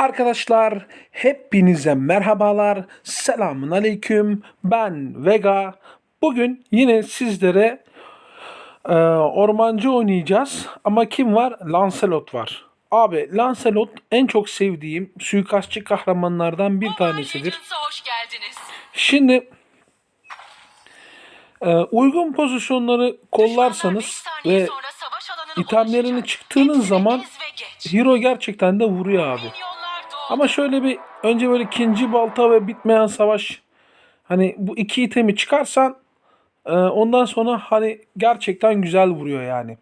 Arkadaşlar hepinize merhabalar. Selamun aleyküm. Ben Vega. Bugün yine sizlere e, ormancı oynayacağız. Ama kim var? Lancelot var. Abi Lancelot en çok sevdiğim suikastçı kahramanlardan bir tanesidir. Legends'a hoş geldiniz. Şimdi e, uygun pozisyonları kollarsanız ve itemlerini çıktığınız zaman hero gerçekten de vuruyor abi. Ama şöyle bir önce böyle ikinci balta ve bitmeyen savaş hani bu iki itemi çıkarsan e, ondan sonra hani gerçekten güzel vuruyor yani.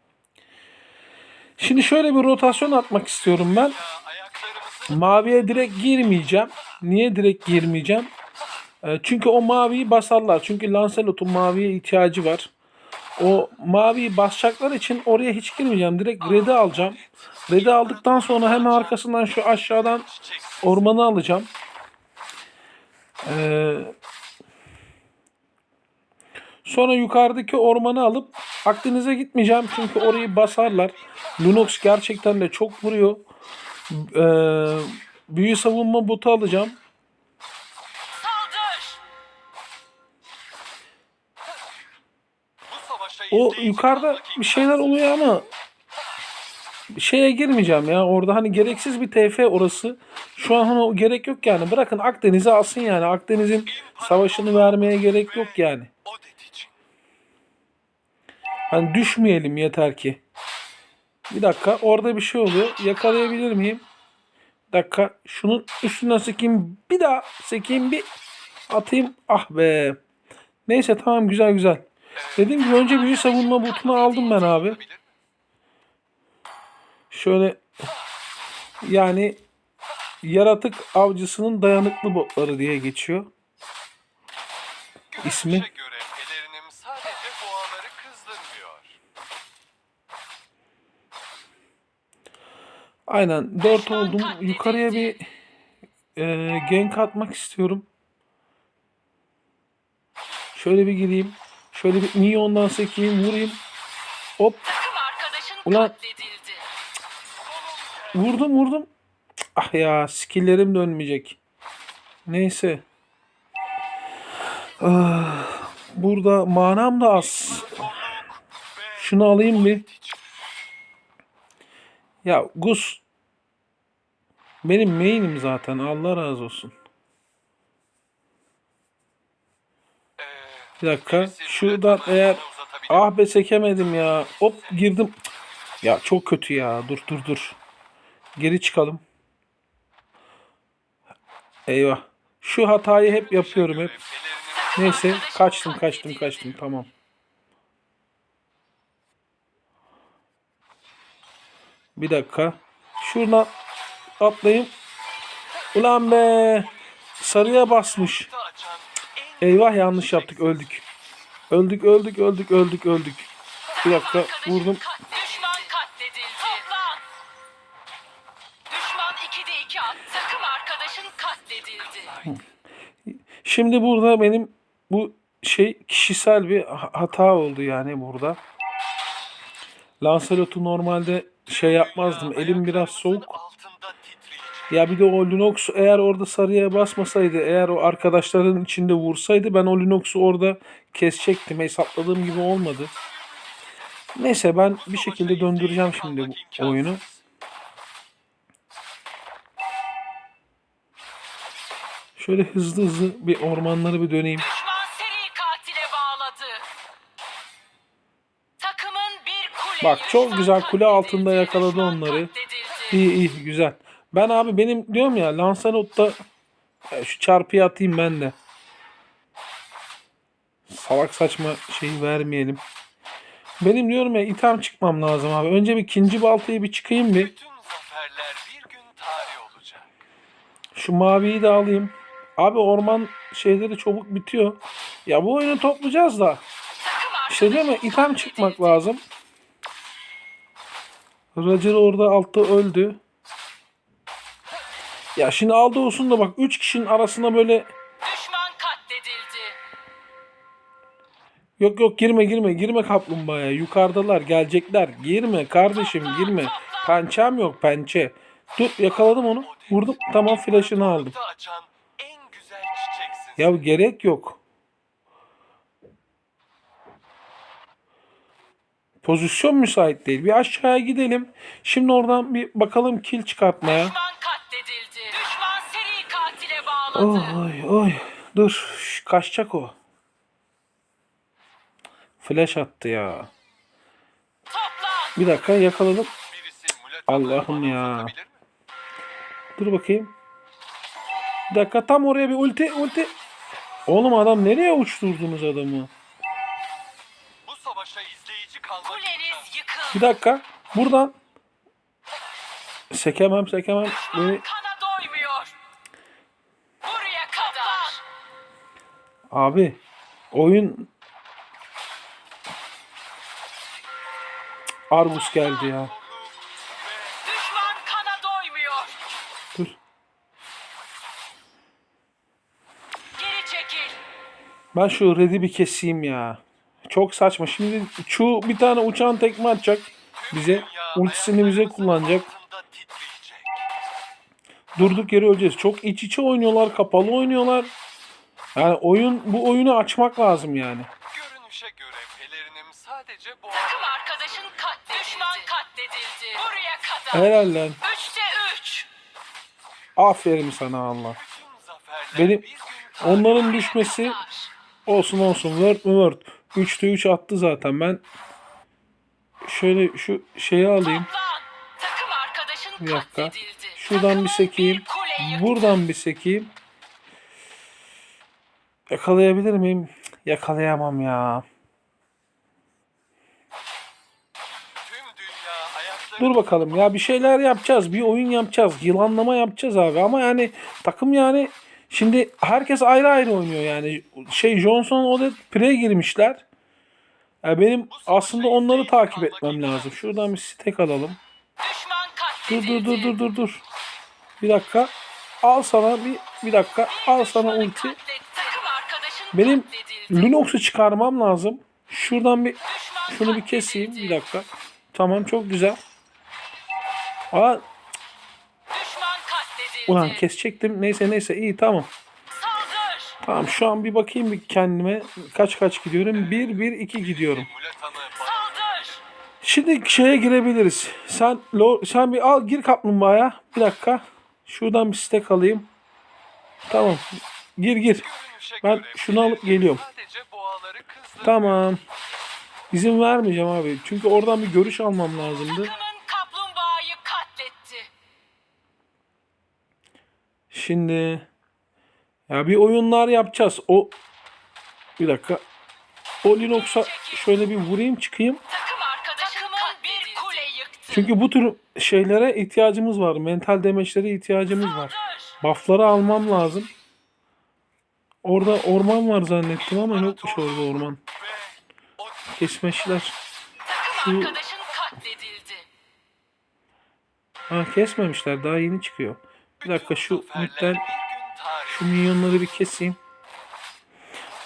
Şimdi şöyle bir rotasyon atmak istiyorum ben. Maviye direkt girmeyeceğim. Niye direkt girmeyeceğim? E, çünkü o maviyi basarlar. Çünkü Lancelot'un maviye ihtiyacı var. O maviyi basacaklar için oraya hiç girmeyeceğim. Direkt red'i alacağım. Red'i aldıktan sonra hemen arkasından şu aşağıdan ormanı alacağım. Ee, sonra yukarıdaki ormanı alıp Akdeniz'e gitmeyeceğim çünkü orayı basarlar. Lunox gerçekten de çok vuruyor. Ee, büyü savunma botu alacağım. O yukarıda bir şeyler oluyor ama şeye girmeyeceğim ya. Orada hani gereksiz bir TF orası. Şu an hani gerek yok yani. Bırakın Akdeniz'e alsın yani. Akdeniz'in savaşını vermeye gerek yok yani. Hani düşmeyelim yeter ki. Bir dakika orada bir şey oluyor. Yakalayabilir miyim? Bir dakika şunun üstüne sekeyim. Bir daha sekeyim bir atayım. Ah be. Neyse tamam güzel güzel. Dediğim gibi önce büyü savunma botunu aldım ben abi. Şöyle yani yaratık avcısının dayanıklı botları diye geçiyor. İsmi? Görünüşe göre pelerinim sadece boğaları kızdırmıyor. Aynen 4 oldum. Yukarıya bir e, gank atmak istiyorum. Şöyle bir gireyim. Şöyle bir minyondan sekeyim vurayım. Hop Ulan. Vurdum vurdum. Ah ya skilllerim dönmeyecek. Neyse. Ah, burada manam da az. Şunu alayım bir. Ya Gus benim main'im zaten. Allah razı olsun. Bir dakika. Şuradan eğer ah be sekemedim ya. Hop girdim. Ya çok kötü ya. Dur dur dur. Geri çıkalım. Eyvah. Şu hatayı hep yapıyorum hep. Neyse kaçtım kaçtım kaçtım tamam. Bir dakika. Şuradan atlayayım. Ulan be. Sarıya basmış. Eyvah yanlış yaptık öldük. Öldük öldük öldük öldük öldük. Bir dakika vurdum. Şimdi burada benim bu şey kişisel bir ha- hata oldu yani burada. Lancelot'u normalde şey yapmazdım. Elim biraz soğuk. Ya bir de o Lunox eğer orada sarıya basmasaydı, eğer o arkadaşların içinde vursaydı ben o Lunox'u orada kesecektim. Hesapladığım gibi olmadı. Neyse ben bir şekilde döndüreceğim şimdi bu oyunu. Şöyle hızlı hızlı bir ormanları bir döneyim. Düşman seri katile bağladı. Takımın bir kule Bak, çok güzel kule altında yakaladı onları. İyi iyi güzel. Ben abi benim diyorum ya Lancelot'ta Ya şu çarpıyı atayım ben de. Salak saçma şeyi vermeyelim. Benim diyorum ya itham çıkmam lazım abi. Önce bir ikinci baltayı bir çıkayım bir. Bütün zaferler bir gün tarih olacak. Şu maviyi de alayım. Abi orman şeyleri çabuk bitiyor. Ya bu oyunu toplayacağız da. İşte değil mi? İtham çıkmak lazım. Roger orada altta öldü. Ya şimdi aldı olsun da bak 3 kişinin arasına böyle Düşman katledildi. Yok yok girme girme girme kaplumbağaya yukarıdalar gelecekler girme kardeşim girme pençem yok pençe Dur yakaladım onu. Vurdum. Tamam flash'ını aldım. Açan. Ya gerek yok. Pozisyon müsait değil. Bir aşağıya gidelim. Şimdi oradan bir bakalım kill çıkartmaya. Düşman katledildi. Düşman seri katile bağladı. Oy oy. Dur. Şş, Kaçacak o. Flash attı ya. Bir dakika yakaladım. Allah'ım ya. Dur bakayım. Bir dakika tam oraya bir ulti ulti. Oğlum adam nereye uçturdunuz adamı? Bu savaşa izleyici kalmak Kuleniz yıkıldı. Bir dakika. Buradan sekemem sekemem. Beni... Düşman kana doymuyor. Buraya kadar. Abi oyun Argus geldi ya. Ben şu red'i bir keseyim ya. Çok saçma. Şimdi şu bir tane uçağın tekme atacak bize. Ultisini bize kullanacak. Durduk yere öleceğiz. Çok iç içe oynuyorlar. Kapalı oynuyorlar. Yani oyun bu oyunu açmak lazım yani. Görünüşe göre pelerinim sadece bu Takım arkadaşın katledildi. Düşman katledildi. Buraya kadar. Helal lan. Üçte üç. Aferin sana Allah. Benim onların düşmesi Kadar. Olsun olsun. Word mu word. 3'te 3 attı zaten. Ben şöyle şu şeyi alayım. Bir dakika. Şuradan bir sekeyim. Buradan bir sekeyim. Yakalayabilir miyim? Yakalayamam ya. Dur bakalım ya bir şeyler yapacağız. Bir oyun yapacağız. Yılanlama yapacağız abi. Ama yani takım yani şimdi herkes ayrı ayrı oynuyor yani. Şey Johnson Odette pre girmişler. Ya benim aslında onları takip etmem lazım. Şuradan bir stack alalım. Dur dur dur dur dur dur. Bir dakika. Al sana bir bir dakika. Al sana ulti. Benim. Lunox'u çıkarmam lazım. Şuradan bir şunu bir keseyim. Bir dakika. Tamam çok güzel. Aa. Ulan kesecektim. Neyse neyse iyi tamam. Tamam şu an bir bakayım bir kendime. Kaç kaç gidiyorum? 1 1 2 gidiyorum. Şimdi şeye girebiliriz. Sen sen bir al gir kaplumbağaya. Bir dakika. Şuradan bir stack alayım. Tamam. Gir gir. Ben şunu alıp geliyorum. Tamam. İzin vermeyeceğim abi. Çünkü oradan bir görüş almam lazımdı. Şimdi ya bir oyunlar yapacağız. O bir dakika. O Linux'a şöyle bir vurayım çıkayım. Takım arkadaşının bir kule yıktı. Çünkü bu tür şeylere ihtiyacımız var. Mental demeçlere ihtiyacımız var. Buff'ları almam lazım. Orada orman var zannettim ama yokmuş orada orman. Kesmeşler. Takım Şu- arkadaşın katledildi. Ha kesmemişler. Daha yeni çıkıyor. Bir dakika şu tarih. Şu minyonları bir keseyim.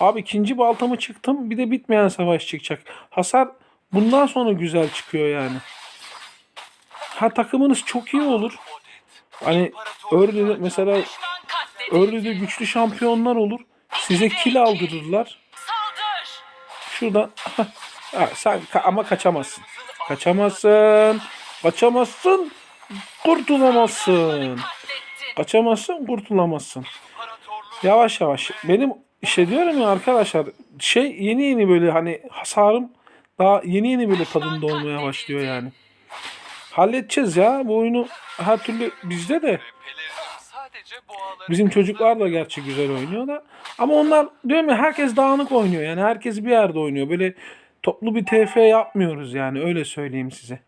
Abi ikinci baltamı çıktım. Bir de bitmeyen savaş çıkacak. Hasar bundan sonra güzel çıkıyor yani. Ha takımınız çok iyi olur. Hani Early'de mesela. Early'de güçlü şampiyonlar olur. Size kill aldırırlar. Şuradan ha, sen ka- ama kaçamazsın. Kaçamazsın. Kaçamazsın. Kurtulamazsın. Katletti. Kaçamazsın, kurtulamazsın. Yavaş yavaş. Benim işte diyorum ya arkadaşlar şey yeni yeni böyle hani hasarım daha yeni yeni böyle tadında olmaya başlıyor yani. Halledeceğiz ya bu oyunu her türlü bizde de bizim çocuklar da gerçi güzel oynuyor da ama onlar diyorum ya herkes dağınık oynuyor yani herkes bir yerde oynuyor böyle toplu bir TF yapmıyoruz yani öyle söyleyeyim size.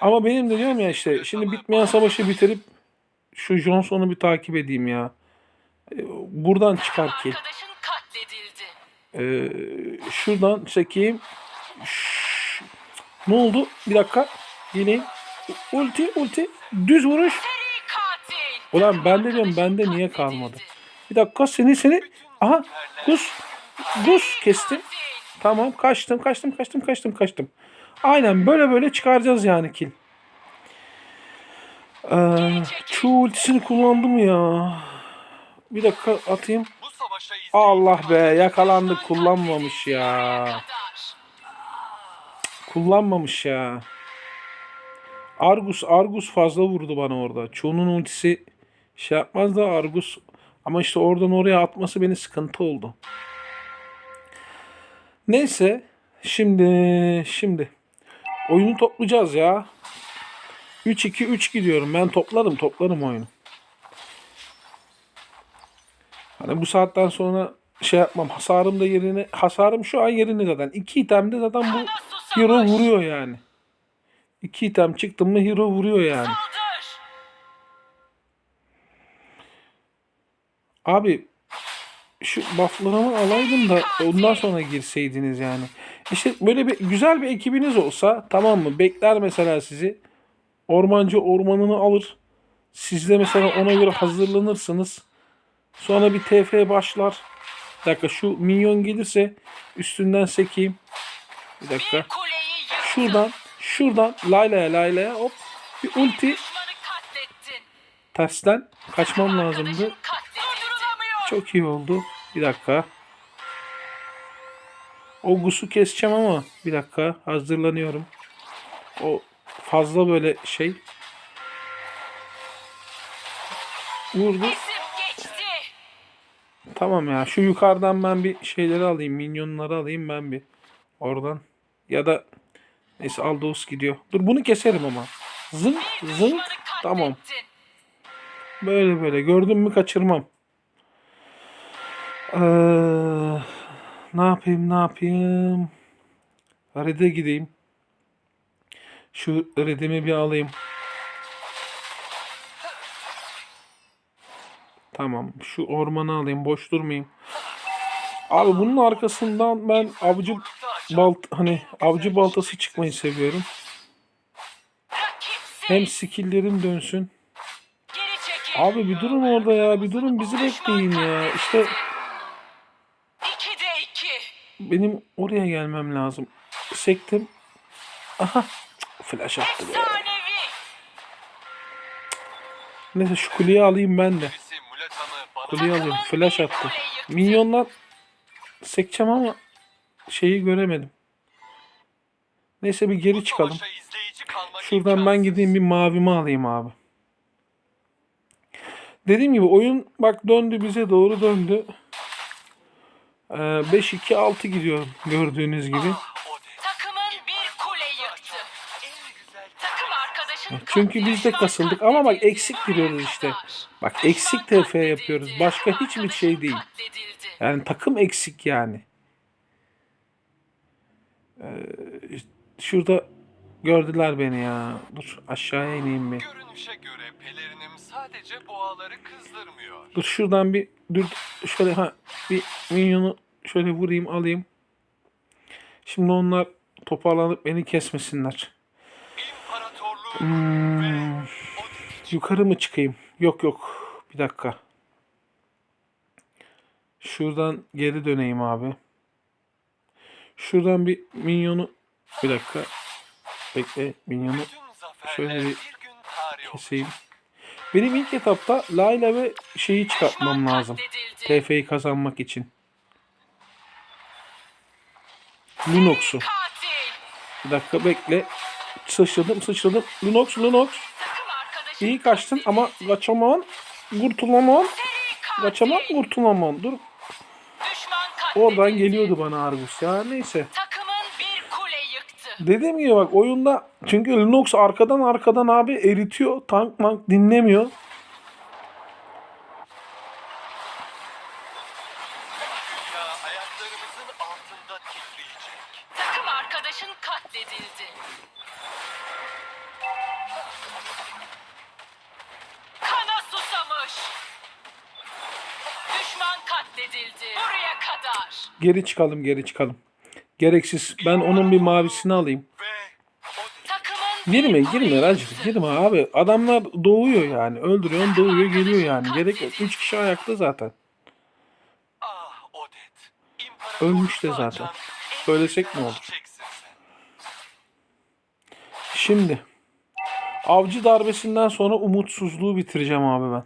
Ama benim de diyorum ya işte şimdi bitmeyen savaşı bitirip şu Johnson'u bir takip edeyim ya. Ee, Buradan çıkar ki. Ee, şuradan çekeyim. Şşş. Ne oldu? Bir dakika. Geleyim. Ulti ulti. Düz vuruş. Ulan ben de diyorum bende niye kalmadı? Bir dakika seni seni. Aha Gus. Gus kestim. Tamam kaçtım kaçtım kaçtım kaçtım kaçtım. Aynen böyle böyle çıkaracağız yani kill. Ee, çoğu ultisini kullandı ya? Bir dakika atayım. Allah be yakalandık kullanmamış ya. Kullanmamış ya. Argus Argus fazla vurdu bana orada. Çoğunun ultisi şey yapmaz da Argus ama işte oradan oraya atması beni sıkıntı oldu. Neyse şimdi şimdi oyunu toplayacağız ya. 3-2-3 gidiyorum. Ben toplarım toplarım oyunu. Hani bu saatten sonra şey yapmam. Hasarım da yerine hasarım şu an yerinde zaten. İki itemde zaten bu hero vuruyor yani. İki item çıktım mı hero vuruyor yani. Abi şu bufflarımı alaydım da ondan sonra girseydiniz yani. İşte böyle bir güzel bir ekibiniz olsa tamam mı? Bekler mesela sizi. Ormancı ormanını alır. Siz de mesela ona göre hazırlanırsınız. Sonra bir TF başlar. Bir dakika şu minyon gelirse üstünden sekeyim. Bir dakika. Şuradan şuradan laylaya laylaya hop bir ulti tersten kaçmam lazımdı. Çok iyi oldu. Bir dakika. O gusu keseceğim ama bir dakika hazırlanıyorum. O fazla böyle şey. Vurdu. Tamam ya şu yukarıdan ben bir şeyleri alayım. Minyonları alayım ben bir. Oradan. Ya da neyse Aldos gidiyor. Dur bunu keserim ama. Zınk zınk. Tamam. Böyle böyle gördüm mü kaçırmam. Ee, ne yapayım ne yapayım. Red'e gideyim. Şu redimi bir alayım. Tamam. Şu ormanı alayım. Boş durmayayım. Abi bunun arkasından ben avcı balt hani avcı baltası çıkmayı seviyorum. Hem skill'lerim dönsün. Abi bir durun orada ya. Bir durun bizi bekleyin ya. İşte benim oraya gelmem lazım. Sektim. Aha. Flash attı be. Neyse şu kuleyi alayım ben de. Kuleyi alayım. Flash attı. Minyonlar sekeceğim ama şeyi göremedim. Neyse bir geri çıkalım. Şuradan ben gideyim bir mavimi alayım abi. Dediğim gibi oyun bak döndü bize doğru döndü. Ee, 5-2-6 gidiyorum gördüğünüz gibi. Çünkü biz de kasıldık ama bak eksik giriyoruz işte. Bak eksik TF yapıyoruz. Başka hiçbir şey değil. Yani takım eksik yani. Ee, şurada gördüler beni ya. Dur aşağıya ineyim bir. Görünüşe göre pelerinim sadece boğaları kızdırmıyor. Dur şuradan bir dur şöyle ha bir minyonu şöyle vurayım alayım. Şimdi onlar toparlanıp beni kesmesinler. Hmm, yukarı mı çıkayım? Yok yok. Bir dakika. Şuradan geri döneyim abi. Şuradan bir minyonu bir dakika. Bekle minyonu şöyle bir keseyim. Benim ilk etapta Layla ve şeyi çıkartmam lazım. TF'yi kazanmak için. Katil. Bir dakika bekle. Sıçradım sıçradım. Lunox Lunox. İyi kaçtın ama kaçamam. Kurtulamam. Kaçamam kurtulamam. Dur. Oradan geliyordu bana Argus ya. Neyse. Dediğim gibi bak oyunda çünkü Lunox arkadan arkadan abi eritiyor. Tank mank dinlemiyor. Geri çıkalım geri çıkalım. Gereksiz. Ben onun bir mavisini alayım. Girme girme Racif girme abi. Adamlar doğuyor yani. Öldürüyorsun doğuyor geliyor yani. Gerek yok. 3 kişi ayakta zaten. Ölmüş de zaten. Söylesek ne olur? Şimdi Avcı darbesinden sonra umutsuzluğu bitireceğim abi ben.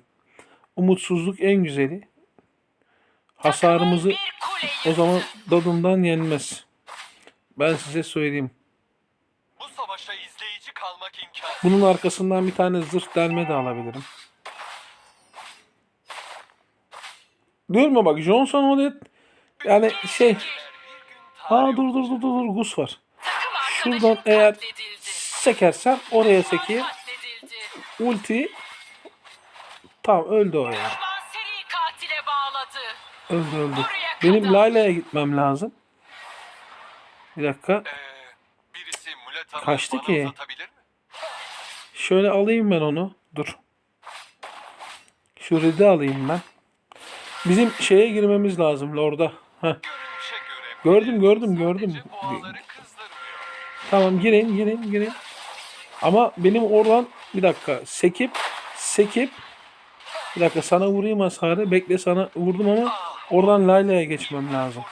Umutsuzluk en güzeli. Hasarımızı o zaman dadından yenmez. Ben size söyleyeyim. Bu savaşa izleyici kalmak imkansız. Bunun arkasından bir tane zırh delme de alabilirim. Diyorum ya bak Johnson Odet yani şey ha dur dur dur dur Gus var. Şuradan eğer sekersem oraya. Katledildi. Ulti tamam öldü o ya. Öldü öldü. Benim. Layla'ya gitmem lazım. Bir dakika. Ee, birisi Kaçtı bana ki? uzatabilir mi? Şöyle alayım ben onu. Dur. Şu red'i alayım ben. Bizim şeye girmemiz lazım Lord'a. Heh. Görünüşe göre Gördüm, gördüm, gördüm. boğaları kızdırmıyor. Tamam girin girin girin. Ama benim oradan bir dakika sekip sekip bir dakika sana vurayım hasarı. Bekle sana vurdum ama oradan Layla'ya geçmem lazım.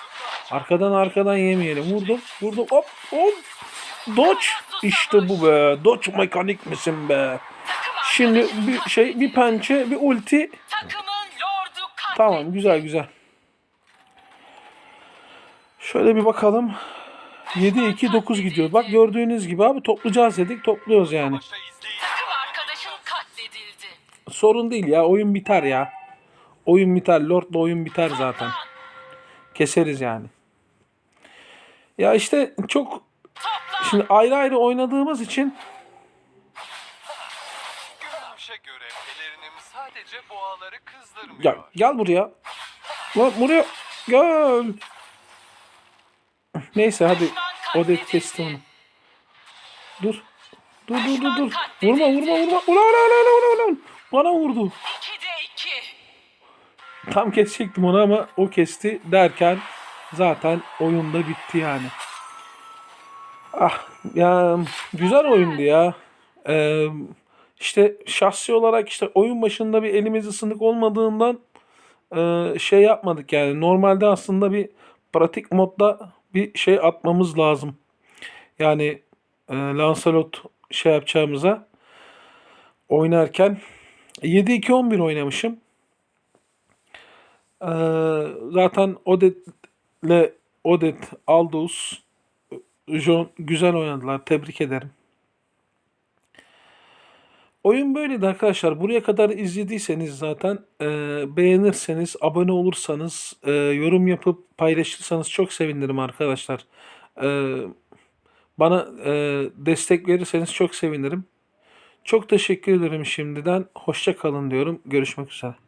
Arkadan arkadan yemeyelim. Vurdum vurdum hop hop. Dodge işte bu be. Dodge mekanik misin be? Şimdi bir şey bir pençe bir ulti. Tamam güzel güzel. Şöyle bir bakalım. 7-2-9 gidiyor. Bak gördüğünüz gibi abi toplayacağız dedik topluyoruz yani. Sorun değil ya oyun biter ya. Oyun biter. Lord'la oyun biter zaten. Keseriz yani. Ya işte çok şimdi ayrı ayrı oynadığımız için ya gel buraya. Lan buraya gel. Neyse hadi Odet kesti onu. Dur. Dur dur dur dur. Vurma vurma vurma. Ulan ulan ulan ulan ulan. Bana vurdu. 2'de 2. Tam kesecektim onu ama o kesti derken zaten oyunda bitti yani. Ah ya güzel oyundu ya. Ee, işte şahsi olarak işte oyun başında bir elimiz ısınık olmadığından e, şey yapmadık yani. Normalde aslında bir pratik modda bir şey atmamız lazım. Yani e, Lancelot şey yapacağımıza oynarken 7-2-11 oynamışım. Ee, zaten Odet'le Odet, Aldous, John güzel oynadılar. Tebrik ederim. Oyun böyleydi arkadaşlar. Buraya kadar izlediyseniz zaten e, beğenirseniz, abone olursanız, e, yorum yapıp paylaşırsanız çok sevinirim arkadaşlar. E, bana e, destek verirseniz çok sevinirim. Çok teşekkür ederim şimdiden. Hoşça kalın diyorum. Görüşmek üzere.